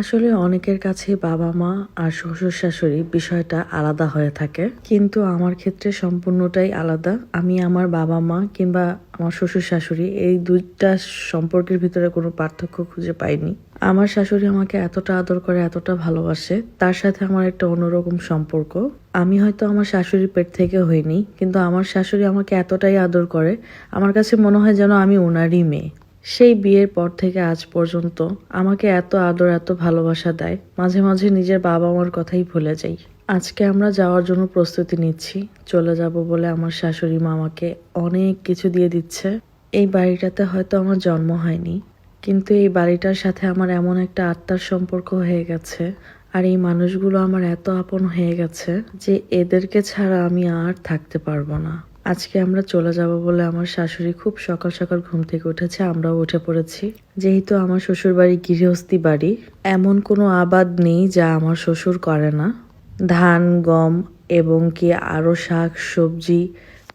আসলে অনেকের কাছে বাবা মা আর শ্বশুর শাশুড়ি বিষয়টা আলাদা হয়ে থাকে। কিন্তু আমার ক্ষেত্রে সম্পূর্ণটাই আলাদা। আমি আমার বাবা মা কিংবা আমার শ্বশুর শাশুড়ি এই দুইটা সম্পর্কের ভিতরে কোনো পার্থক্য খুঁজে পাইনি। আমার শাশুড়ি আমাকে এতটা আদর করে, এতটা ভালোবাসে। তার সাথে আমার একটা অন্যরকম সম্পর্ক। আমি হয়তো আমার শাশুড়ির পেট থেকে হইনি, কিন্তু আমার শাশুড়ি আমাকে এতটাই আদর করে। আমার কাছে মনে হয় যেন আমি ওনারই মেয়ে। সেই বিয়ের পর থেকে আজ পর্যন্ত আমাকে এত আদর, এত ভালোবাসা দেয়। মাঝে মাঝে নিজের বাবা মার কথাই ভুলে যাই। আজকে আমরা যাওয়ার জন্য প্রস্তুতি নিচ্ছি। চলে যাব বলে আমার শাশুড়ি মা আমাকে অনেক কিছু দিয়ে দিচ্ছে। এই বাড়িটাতে হয়তো আমার জন্ম হয়নি, কিন্তু এই বাড়িটার সাথে আমার এমন একটা আত্মার সম্পর্ক হয়ে গেছে আর এই মানুষগুলো আমার এত আপন হয়ে গেছে যে এদেরকে ছাড়া আমি আর থাকতে পারব না। আজকে আমরা চলে যাব বলে আমার শাশুড়ি খুব সকাল সকাল ঘুম থেকে উঠেছে, আমরাও উঠে পড়েছি। যেহেতু আমার শ্বশুর বাড়ি গৃহস্থী বাড়ি, এমন কোনো আবাদ নেই যা আমার শ্বশুর করে না। ধান, গম এবং কি আরও শাক, সবজি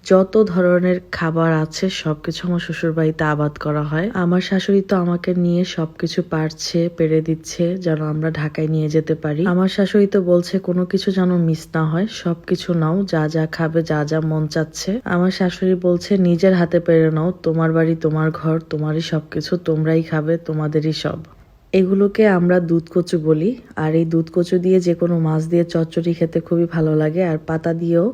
যত ধরনের খাবার আছে, সবকিছু আমার শ্বশুর বাড়িতে আবাদ করা হয়। আমার শাশুড়ি তো আমাকে নিয়ে সবকিছু পারছে, পেরে দিচ্ছে, যেন আমরা ঢাকায় নিয়ে যেতে পারি। আমার শাশুড়ি তো বলছে, কোনো কিছু যেন মিস না হয়, সবকিছু নাও, যা যা খাবে, যা যা মন চাচ্ছে। আমার শাশুড়ি বলছে, নিজের হাতে পেরে নাও, তোমার বাড়ি, তোমার ঘর, তোমারই সবকিছু, তোমরাই খাবে, তোমাদেরই সব। এগুলোকে আমরা দুধ কচু বলি, আর এই দুধ কচু দিয়ে যে কোনো মাছ দিয়ে চচ্চড়ি খেতে খুবই ভালো লাগে, আর পাতা দিয়েও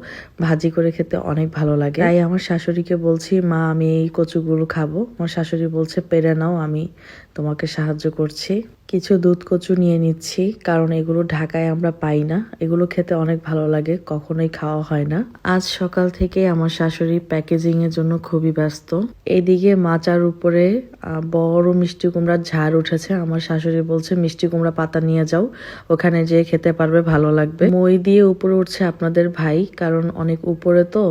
ভাজি করে খেতে অনেক ভালো লাগে। তাই আমার শাশুড়িকে বলছি, মা, আমি এই কচুগুলো খাব। আমার শাশুড়ি বলছে, পেরে নাও, আমি তোমাকে সাহায্য করছি। কিছু দুধ কচু নিয়ে নিচ্ছি, কারণ এগুলো ঢাকায় আমরা পাই না। এগুলো খেতে অনেক ভালো লাগে, কখনোই খাওয়া হয় না। আজ সকাল থেকে আমার শাশুড়ি প্যাকেজিং এর জন্য খুবই ব্যস্ত। এদিকে মাচার উপরে বড় মিষ্টি কুমড়ার ঝাড় উঠেছে। আমার শাশুড়ি বলছে, মিষ্টি কুমড়া পাতা নিয়ে যাও, ওখানে যেয়ে খেতে পারবে, ভালো লাগবে। মই দিয়ে উপরে উঠছে আপনাদের ভাই, কারণ অনেক উপরে তো।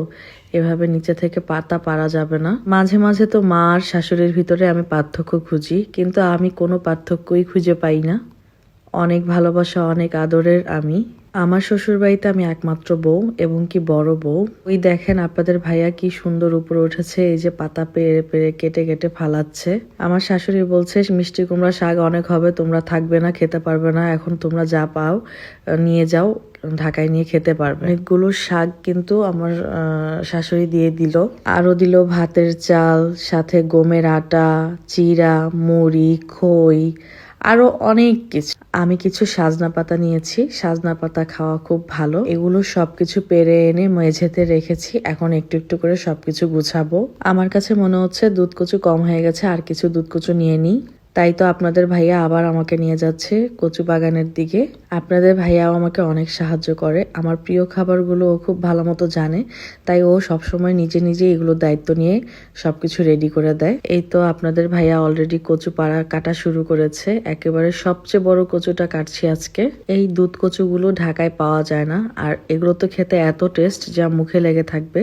এভাবে নিচে থেকে পাতা পারা যাবে না। মাঝে মাঝে তো মা আর শাশুড়ির ভিতরে আমি পার্থক্য খুঁজি, কিন্তু আমি কোনো পার্থক্যই খুঁজে পাই না। অনেক ভালোবাসা, অনেক আদরের আমি। আমার শ্বশুর বাড়িতে আমি একমাত্র বউ এবং কি বড় বউ। ওই দেখেন আপনাদের ভাইয়া কি সুন্দর উপরে উঠেছে, এই যে পাতা পেরে পেরে কেটে কেটে ফালাচ্ছে। আমার শাশুড়ি বলছে, মিষ্টি কুমড়া শাক অনেক হবে, তোমরা থাকবে না, খেতে পারবে না, এখন তোমরা যা পাও নিয়ে যাও, ঢাকায় নিয়ে খেতে পারবে। অনেকগুলো শাক কিন্তু আমার শাশুড়ি দিয়ে দিল। আরও দিল ভাতের চাল, সাথে গমের আটা চিরা মুড়ি, খই আরও অনেক কিছু। আমি কিছু সাজনা পাতা নিয়েছি। সাজনা পাতা খাওয়া খুব ভালো। এগুলো সবকিছু পেরে এনে মেঝেতে রেখেছি। এখন একটু একটু করে সবকিছু গুছাবো। আমার কাছে মনে হচ্ছে দুধ কচু কম হয়ে গেছে, আর কিছু দুধ কচু নিয়ে নিই। তাই তো আপনাদের ভাইয়া আবার আমাকে নিয়ে যাচ্ছে কচু বাগানের দিকে। আপনাদের ভাইয়াও আমাকে অনেক সাহায্য করে। আমার প্রিয় খাবারগুলো ও খুব ভালো মতো জানে, তাই ও সবসময় নিজে নিজে এগুলো দায়িত্ব নিয়ে সবকিছু রেডি করে দেয়। এই তো আপনাদের ভাইয়া অলরেডি কচু পাড়া কাটা শুরু করেছে। একেবারে সবচেয়ে বড় কচুটা কাটছি আজকে। এই দুধ কচুগুলো ঢাকায় পাওয়া যায় না, আর এগুলো তো খেতে এত টেস্ট যা মুখে লেগে থাকবে।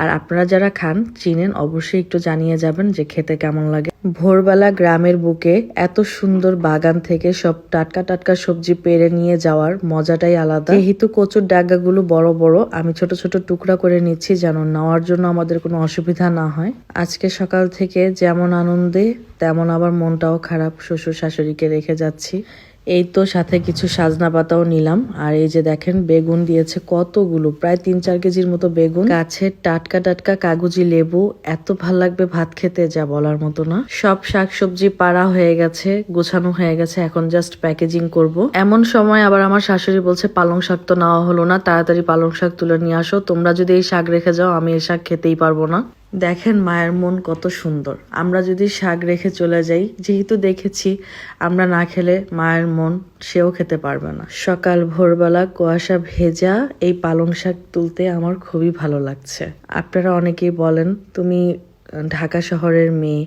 আর আপনারা যারা খান, চিনেন, অবশ্যই একটু জানিয়ে যাবেন যে খেতে কেমন লাগে। ভোরবেলা গ্রামের বুকে এত সুন্দর বাগান থেকে সব টাটকা টাটকা সবজি পেরে নিয়ে যাওয়ার মজাটাই আলাদা। যেহেতু কচুর ডাগাগুলো বড় বড়, আমি ছোট ছোট টুকরা করে নিচ্ছি যেন নেওয়ার জন্য আমাদের কোনো অসুবিধা না হয়। আজকে সকাল থেকে যেমন আনন্দে, তেমন আবার মনটাও খারাপ শ্বশুর শাশুড়িকে রেখে যাচ্ছি। এই তো সাথে কিছু সাজনা পাতাও নিলাম। আর এই যে দেখেন, বেগুন দিয়েছে কতগুলো, প্রায় তিন চার কেজির মতো বেগুন। গাছের টাটকা টাটকা কাগজি লেবু, এত ভালো লাগবে ভাত খেতে যা বলার মতো না। সব শাকসবজি পাড়া হয়ে গেছে, গোছানো হয়ে গেছে, এখন জাস্ট প্যাকেজিং করব। এমন সময় আবার আমার শাশুড়ি বলছে, পালং শাক তো নেওয়া হলো না, তাড়াতাড়ি পালং শাক তুলে নিয়ে আসো, তোমরা যদি এই শাক রেখে যাও, আমি এই শাক খেতেই পারব না। দেখেন মায়ের মন কত সুন্দর। আমরা যদি শাক রেখে চলে যাই, যেহেতু দেখেছি আমরা না খেলে মায়ের মন সেও খেতে পারবে না। সকাল ভোরবেলা কুয়াশা ভেজা এই পালং শাক তুলতে আমার খুবই ভালো লাগছে। আপনারা অনেকেই বলেন, তুমি ঢাকা শহরের মেয়ে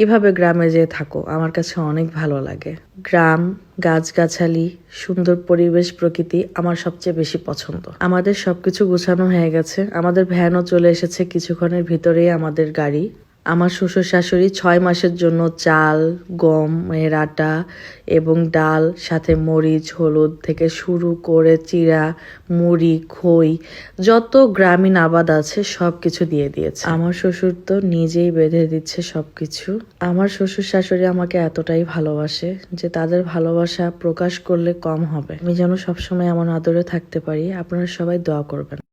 কীভাবে গ্রামে যেয়ে থাকো? আমার কাছে অনেক ভালো লাগে। গ্রাম, গাছগাছালি, সুন্দর পরিবেশ প্রকৃতি আমার সবচেয়ে বেশি পছন্দ। আমাদের সবকিছু গোছানো হয়ে গেছে। আমাদের ভ্যানও চলে এসেছে কিছুক্ষণের ভিতরেই আমাদের গাড়ি। আমার শ্বশুর শাশুড়ি ছয় মাসের জন্য চাল, গম এর আটা এবং ডাল, সাথে মরিচ, হলুদ থেকে শুরু করে চিরা, মুড়ি, খই, যত গ্রামীণ আবাদ আছে সব কিছু দিয়ে দিয়েছে। আমার শ্বশুর তো নিজেই বেঁধে দিচ্ছে সব কিছু আমার শ্বশুর শাশুড়ি আমাকে এতটাই ভালোবাসে যে তাদের ভালোবাসা প্রকাশ করলে কম হবে। আমি যেন সবসময় এমন আদরে থাকতে পারি, আপনারা সবাই দোয়া করবেন।